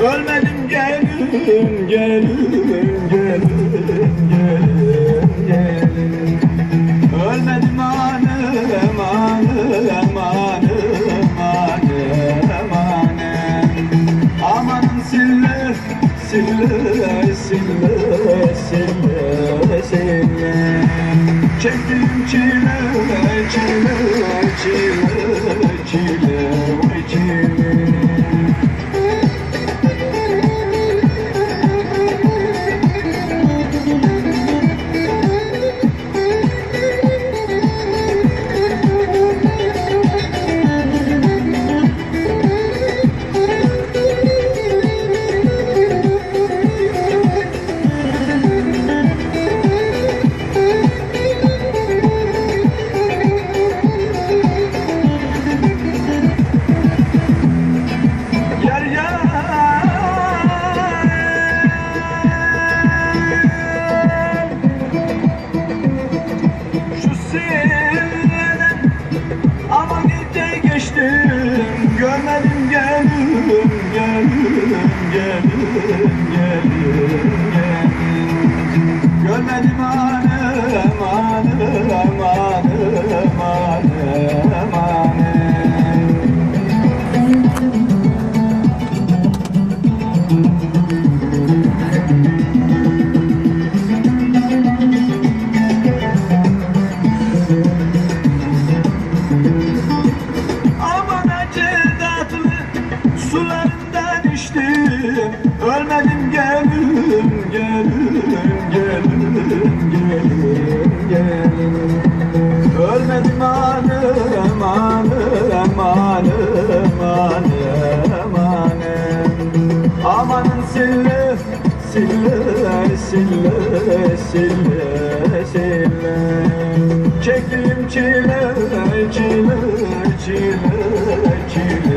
Ölmedim gelin gelin gelin gelin gelin Ölmedim hanım hanım hanım hanım hanım Amanın sille sille sille sille sille. Çektim çile çile çile çile geçtim Görmedim gelin gelin gelin gelin gelin Görmedim hanım sularından içtim Ölmedim gelin gelin gelin gelin gelin Ölmedim hanım hanım hanım hanım hanım Amanın sille sille sille sille sille Çektiğim çile çile çile çile